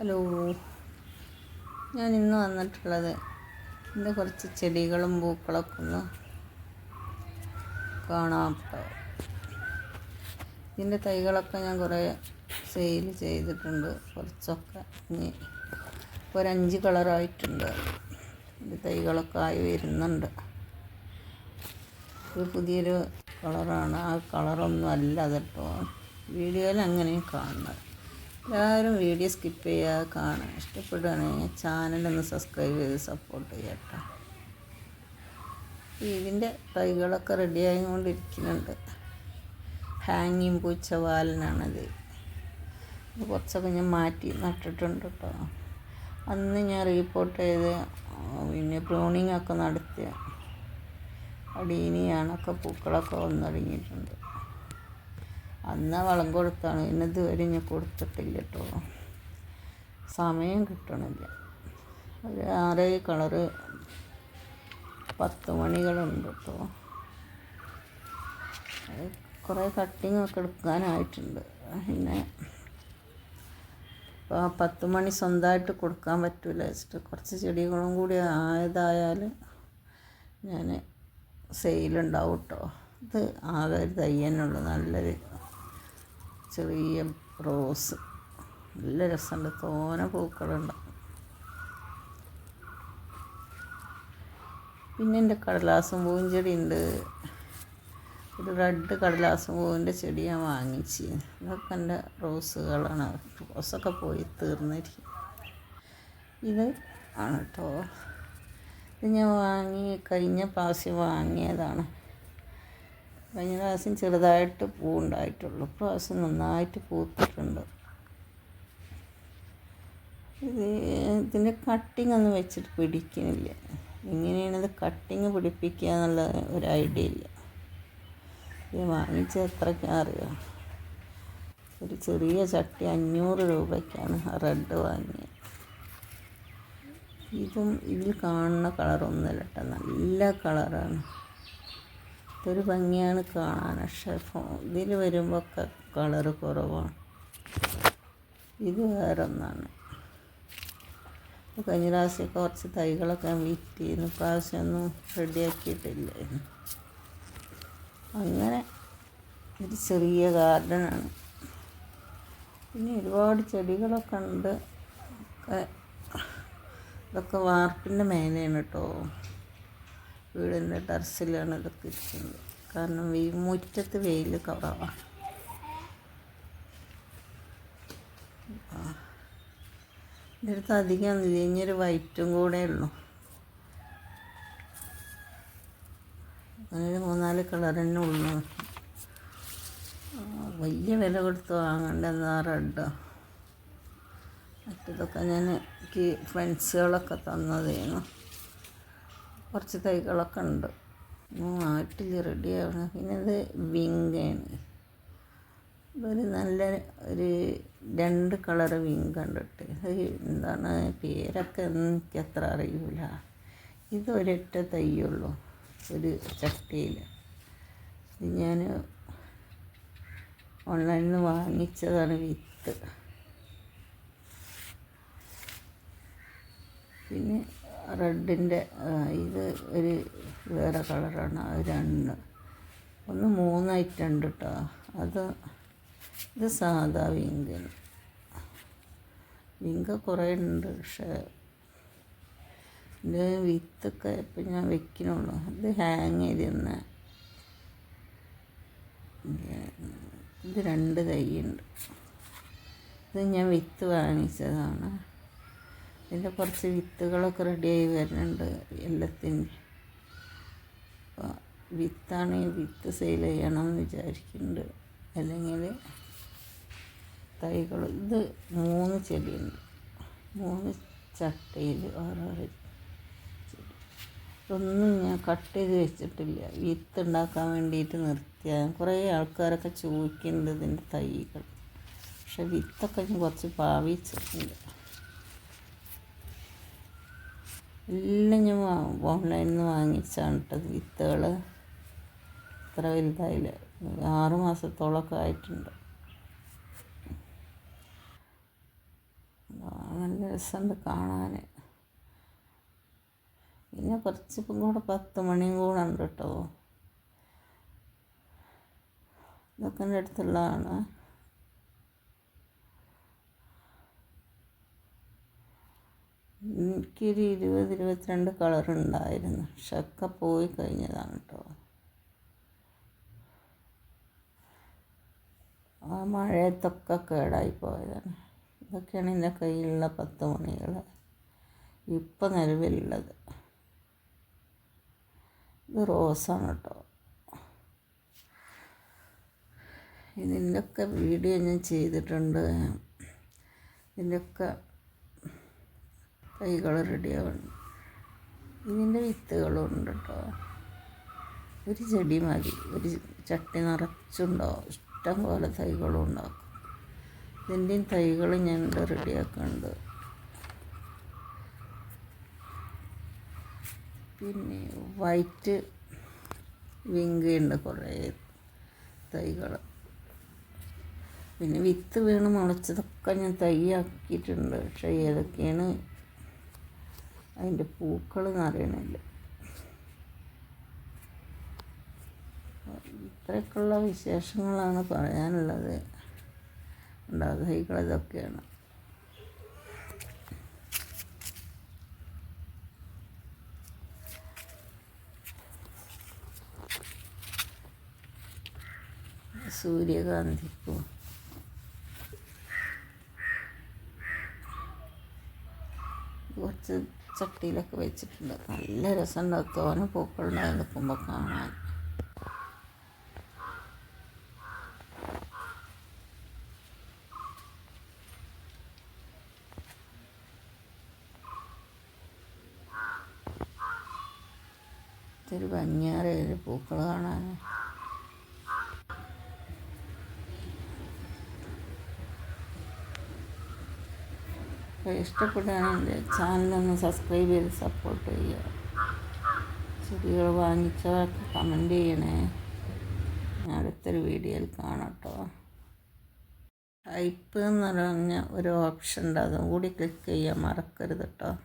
Hello. ഞാൻ ഇന്ന് വന്നിട്ടുള്ളത് എന്റെ കുറച്ച് ചെടികളും പൂക്കളൊക്കെ ഒന്ന് കാണാൻ. ഇതിന്റെ തൈകളൊക്കെ ഞാൻ കുറേ സെയിൽ ചെയ്തിട്ടുണ്ട്. കുറച്ചൊക്കെ ഇനി ഒരു അഞ്ച് കളറായിട്ടുണ്ട്. ഇതിന്റെ തൈകളൊക്കെ ആയി വരുന്നുണ്ട്. ഇത് പുതിയൊരു കളറാണ്. ആ കളറൊന്നും അല്ല കേട്ടോ. വീഡിയോയിൽ അങ്ങനെയും കാണുന്നത്. എല്ലാവരും വീഡിയോ സ്കിപ്പ് ചെയ്യാതെ കാണാൻ ഇഷ്ടപ്പെടുകയാണെങ്കിൽ ചാനലൊന്ന് സബ്സ്ക്രൈബ് ചെയ്ത് സപ്പോർട്ട് ചെയ്യട്ടോ ഇതിന്റെ തൈകളൊക്കെ റെഡിയായി കൊണ്ടിരിക്കുന്നുണ്ട് ഹാങ്ങിങ് പൂച്ചവാലനാണത്. ഇത് കുറച്ചൊക്കെ ഞാൻ മാറ്റി നട്ടിട്ടുണ്ട് കേട്ടോ അന്ന് ഞാൻ റീപ്പോർട്ട് ചെയ്ത് പിന്നെ പ്രൂണിങ് ഒക്കെ നടത്തിയ. അടീനിയാണൊക്കെ പൂക്കളൊക്കെ വന്നടങ്ങിയിട്ടുണ്ട്. അന്ന് വളം കൊടുത്താണ്. പിന്നെ ഇതുവരെ ഇനി കൊടുത്തിട്ടില്ല കേട്ടോ. സമയം കിട്ടണില്ല. ഒരു ആറ് കളറ് പത്ത് മണികളുണ്ട് കേട്ടോ. കുറേ കട്ടിങ്ങൊക്കെ എടുക്കാനായിട്ടുണ്ട്. പിന്നെ ഇപ്പോൾ പത്ത് മണി സ്വന്തമായിട്ട് കൊടുക്കാൻ പറ്റില്ല വെച്ചിട്ട് കുറച്ച് ചെടികളും കൂടി ആയതായാൽ ഞാൻ സെയിലുണ്ടാവും കേട്ടോ. ഇത് ആകെ ഒരു തയ്യനുള്ളൂ നല്ലൊരു ചെറിയ റോസ്. നല്ല രസമുണ്ട്. തോന പൂക്കളുണ്ട്. പിന്നെ എന്റെ കടലാസും പൂവും ചെടി ഉണ്ട് ഒരു റെഡ് കടലാസും പൂവിന്റെ ചെടി ഞാൻ വാങ്ങിച്ച്. ഇതൊക്കെ എന്റെ റോസുകളാണ്. റോസൊക്കെ പോയി തീർന്നിരിക്കും. ഇത് ആണ് കേട്ടോ ഇത് ഞാൻ വാങ്ങി കഴിഞ്ഞ പ്രാവശ്യം വാങ്ങിയതാണ്. കഴിഞ്ഞ പ്രാവശ്യം ചെറുതായിട്ട് പൂ ഉണ്ടായിട്ടുള്ളൂ പ്രാവശ്യം നന്നായിട്ട് പൂത്തിട്ടുണ്ട്. ഇത് ഇതിന്റെ കട്ടിങ് ഒന്നും വെച്ചിട്ട് പിടിക്കുന്നില്ല. എങ്ങനെയാണിത് കട്ടിങ് പിടിപ്പിക്കുക എന്നുള്ള ഒരു ഐഡിയ ഇല്ല. ഇത് വാങ്ങിച്ച എത്രയ്ക്കാ അറിയാം? ഒരു ചെറിയ ചട്ടി അഞ്ഞൂറ് രൂപയ്ക്കാണ് റെഡ് വാങ്ങിയത് ഇതും ഇതിൽ കാണുന്ന കളറൊന്നുമല്ല കേട്ടോ. നല്ല കളറാണ് ഇതൊരു ഭംഗിയാണ് കാണാൻ. പക്ഷേ ഇതിൽ വരുമ്പോൾ ഒക്കെ കളറ് കുറവാണ്. ഇത് വേറെ ഒന്നാണ്. കഴിഞ്ഞ പ്രാവശ്യം കുറച്ച് തൈകളൊക്കെ വിറ്റ് ചെയ്യുന്നു പ്രാവശ്യമൊന്നും റെഡിയാക്കിയിട്ടില്ലായിരുന്നു അങ്ങനെ ഒരു ചെറിയ ഗാർഡനാണ് പിന്നെ ഒരുപാട് ചെടികളൊക്കെ ഉണ്ട്. ഇതൊക്കെ വാർപ്പിന്റെ മേലെയാണ് കേട്ടോ വീടിന്റെ ടെറസിലാണ് എടുത്തിരിക്കുന്നത്. കാരണം ഈ മുറ്റത്ത് വെയിൽ കുറവാണ്. എന്റെ അടുത്ത് അധികം ഇനിയൊരു വൈറ്റും കൂടെ ഉള്ളൂ. അങ്ങനെ മൂന്നാൽ കളർ തന്നെ ഉള്ളു വലിയ വില കൊടുത്ത് വാങ്ങണ്ട എന്നാ റെഡോ. മറ്റതൊക്കെ ഞാൻ ഫ്രണ്ട്സുകളൊക്കെ തന്നതേനു. കുറച്ച് തൈകളൊക്കെ ഉണ്ട്. നാട്ടിൽ ആവണം പിന്നെ ഇത് വിങ്കയാണ് ഇതൊരു നല്ല ഒരു രണ്ട് കളർ വിങ് കണ്ടിട്ട്. അത് എന്താണ് പേരൊക്കെ എനിക്ക് അത്ര അറിയില്ല ഇതൊരൊറ്റ തൈയുള്ളൂ ഒരു ചട്ടിയിൽ ഇത് ഞാൻ ഓൺലൈനിൽ നിന്ന് വാങ്ങിച്ചതാണ് വിത്ത്. പിന്നെ റെഡിന്റെ ഇത് ഒരു വേറെ കളറാണ്. രണ്ട്. ഒന്ന് മൂന്നായിട്ടുണ്ട് കേട്ടോ അത് ഇത് സാധാ വിങ്കന് വിങ്ക കുറേ ഉണ്ട് പക്ഷേ ഇത് വിത്തൊക്കെ ഇപ്പം ഞാൻ വെക്കണുള്ളൂ. ഇത് ഹാങ് ചെയ്തിരുന്ന ഇത് രണ്ട് കൈയുണ്ട് ഇത് ഞാൻ വിത്ത് വാങ്ങിച്ചതാണ്. ഇതിന്റെ കുറച്ച് വിത്തുകളൊക്കെ റെഡിയായി വരുന്നുണ്ട് എല്ലാത്തിനും. അപ്പോൾ വിത്താണ് വിത്ത് സെയിൽ ചെയ്യണമെന്ന് വിചാരിക്കുന്നുണ്ട്. അല്ലെങ്കിൽ തൈകൾ ഇത് മൂന്ന് ചെടിയുണ്ട്. മൂന്ന് ചട്ടയിൽ ഓരോരോ ചെടി. ഇതൊന്നും ഞാൻ കട്ട് ചെയ്ത് വെച്ചിട്ടില്ല. വിത്ത് ഉണ്ടാക്കാൻ വേണ്ടിയിട്ട് നിർത്തിയ കുറേ ആൾക്കാരൊക്കെ ചോദിക്കുന്നുണ്ട് ഇതിന്റെ തൈകൾ. പക്ഷെ വിത്തൊക്കെ ഞാൻ കുറച്ച് പാവിച്ചിട്ടുണ്ട് എല്ലാം ഞാൻ ഓൺലൈനിൽ നിന്ന് വാങ്ങിച്ചാണ് കേട്ടത് വിത്തുകൾ ഇത്ര വലുതായില്ല? ആറ് മാസത്തോളമൊക്കെ ആയിട്ടുണ്ട്. രസമുണ്ട് കാണാൻ പിന്നെ കുറച്ച് കൂടെ പത്ത് മണിയും കൂടെ ഉണ്ട് കേട്ടോ ഇതൊക്കെ എന്റെ അടുത്തുള്ളതാണ്. എനിക്കൊരു ഇരുപത് ഇരുപത്തിരണ്ട് കളർ ഉണ്ടായിരുന്നു. പക്ഷെ ഒക്കെ പോയി കഴിഞ്ഞതാണ് കേട്ടോ ആ മഴയത്തൊക്കെ കേടായി പോയതാണ്. ഇതൊക്കെയാണ് എന്റെ കയ്യിലുള്ള പത്ത് മണികൾ. ഇപ്പം നിലവിലുള്ളത്. ഇത് റോസാണ് കേട്ടോ ഇതിന്റെയൊക്കെ വീഡിയോ ഞാൻ ചെയ്തിട്ടുണ്ട്. ഇതിന്റെയൊക്കെ തൈകൾ റെഡിയാവുന്നു ഇതിന്റെ വിത്തുകളുണ്ട് കേട്ടോ ഒരു ചെടി മതി. ഒരു ചട്ടി നിറച്ചുണ്ടാവും ഇഷ്ടം പോലെ തൈകളും ഉണ്ടാക്കും. ഇതിന്റെയും തൈകൾ ഞാൻ റെഡിയാക്കുന്നുണ്ട് പിന്നെ വൈറ്റ് വിങ്കയുണ്ട് കുറേ തൈകൾ. പിന്നെ വിത്ത് വീണ് മുളച്ചതൊക്കെ ഞാൻ തൈ ആക്കിയിട്ടുണ്ട്. പക്ഷേ ഏതൊക്കെയാണ് അതിന്റെ പൂക്കൾ എന്നറിയണില്ല ഇത്രയൊക്കെയുള്ള വിശേഷങ്ങളാണ് പറയാനുള്ളത്. ഉണ്ടാകുക ഇതൊക്കെയാണ്. സൂര്യകാന്തി പൂ കുറച്ച് ചട്ടിയിലൊക്കെ വെച്ചിട്ടുണ്ട്. നല്ല രസമുണ്ട്. തോന പൂക്കളുണ്ടായി നിൽക്കുമ്പോൾ കാണാൻ. ഇതൊരു ഭംഗിയാറിയ പൂക്കൾ കാണാൻ ഇഷ്ടപ്പെടുകയാണെങ്കിൽ എന്റെ ചാനലൊന്ന് സബ്സ്ക്രൈബ് ചെയ്ത് സപ്പോർട്ട് ചെയ്യുക. ചെടികൾ വാങ്ങിച്ചവർക്ക് കമന്റ് ചെയ്യണേ. അടുത്തൊരു വീഡിയോയിൽ കാണാം കേട്ടോ. ടൈപ്പ് എന്ന് പറഞ്ഞ ഒരു ഓപ്ഷൻ ഉണ്ട്. അതും കൂടി ക്ലിക്ക് ചെയ്യാൻ മറക്കരുത് കേട്ടോ.